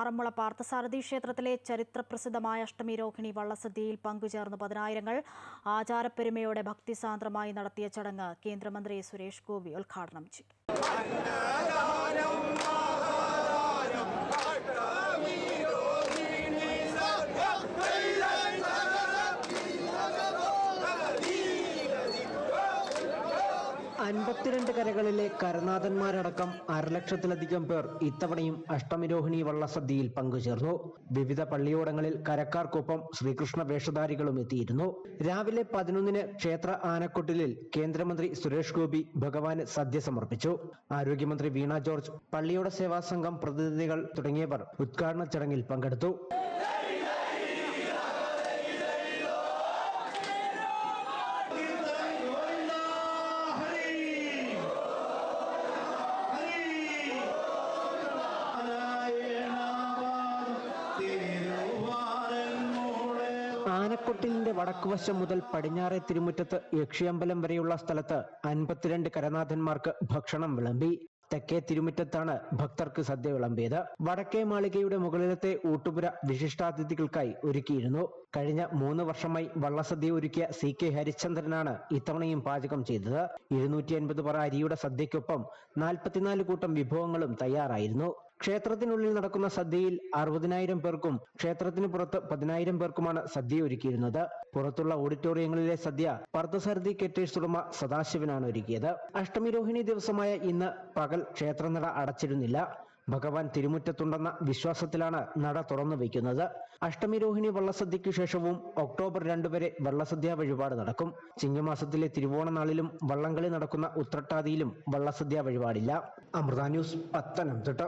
ആറന്മുള പാർത്ഥസാരഥി ക്ഷേത്രത്തിലെ ചരിത്രപ്രസിദ്ധമായ അഷ്ടമി രോഹിണി വള്ളസദ്യയിൽ പങ്കുചേർന്ന് പതിനായിരങ്ങൾ ആചാരപ്പെരുമയോടെ ഭക്തിസാന്ദ്രമായി നടത്തിയ ചടങ്ങ് കേന്ദ്രമന്ത്രി സുരേഷ് ഗോപി ഉദ്ഘാടനം ചെയ്തു. അൻപത്തിരണ്ട് കരകളിലെ കരനാഥന്മാരടക്കം അരലക്ഷത്തിലധികം പേർ ഇത്തവണയും അഷ്ടമിരോഹിണി വള്ളസദ്യയിൽ പങ്കുചേർന്നു. വിവിധ പള്ളിയോടങ്ങളിൽ കരക്കാർക്കൊപ്പം ശ്രീകൃഷ്ണ വേഷധാരികളും എത്തിയിരുന്നു. രാവിലെ പതിനൊന്നിന് ക്ഷേത്ര ആനക്കൊട്ടിലിൽ കേന്ദ്രമന്ത്രി സുരേഷ് ഗോപി ഭഗവാന് സദ്യ സമർപ്പിച്ചു ആരോഗ്യമന്ത്രി വീണ ജോർജ് പള്ളിയോട സേവാ സംഘം പ്രതിനിധികൾ തുടങ്ങിയവർ ഉദ്ഘാടന ചടങ്ങിൽ പങ്കെടുത്തു. ആനക്കൊട്ടിലിന്റെ വടക്കുവശം മുതൽ പടിഞ്ഞാറെ തിരുമുറ്റത്ത് യക്ഷിയമ്പലം വരെയുള്ള സ്ഥലത്ത് അൻപത്തിരണ്ട് കരനാഥന്മാർക്ക് ഭക്ഷണം വിളമ്പി. തെക്കേ തിരുമുറ്റത്താണ് ഭക്തർക്ക് സദ്യ വിളമ്പിയത്. വടക്കേ മാളികയുടെ മുകളിലത്തെ ഊട്ടുപുര വിശിഷ്ടാതിഥികൾക്കായി ഒരുക്കിയിരുന്നു. കഴിഞ്ഞ മൂന്ന് വർഷമായി വള്ളസദ്യ ഒരുക്കിയ സി കെ ഹരിശ്ചന്ദ്രനാണ് ഇത്തവണയും പാചകം ചെയ്തത്. ഇരുന്നൂറ്റി അൻപത് പറ അരിയുടെ സദ്യയ്ക്കൊപ്പം നാൽപ്പത്തിനാല് കൂട്ടം വിഭവങ്ങളും തയ്യാറായിരുന്നു. ക്ഷേത്രത്തിനുള്ളിൽ നടക്കുന്ന സദ്യയിൽ അറുപതിനായിരം പേർക്കും ക്ഷേത്രത്തിന് പുറത്ത് പതിനായിരം പേർക്കുമാണ് സദ്യ ഒരുക്കിയിരുന്നത്. പുറത്തുള്ള ഓഡിറ്റോറിയങ്ങളിലെ സദ്യ പാർത്ഥസാരഥി കെറ്റേഴ്സ് ഉടമ സദാശിവനാണ് ഒരുക്കിയത്. അഷ്ടമി രോഹിണി ദിവസമായ ഇന്ന് പകൽ ക്ഷേത്രനട അടച്ചിരുന്നില്ല. ഭഗവാൻ തിരുമുറ്റത്തുണ്ടെന്ന വിശ്വാസത്തിലാണ് നട തുറന്നു വയ്ക്കുന്നത്. അഷ്ടമി രോഹിണി വള്ളസദ്യയ്ക്ക് ശേഷവും ഒക്ടോബർ രണ്ട് വരെ വള്ളസദ്യ വഴിപാട് നടക്കും. ചിങ്ങമാസത്തിലെ തിരുവോണ നാളിലും വള്ളംകളി നടക്കുന്ന ഉത്രട്ടാതിയിലും വള്ളസദ്യ വഴിപാടില്ല. അമൃത ന്യൂസ് പത്തനംതിട്ട.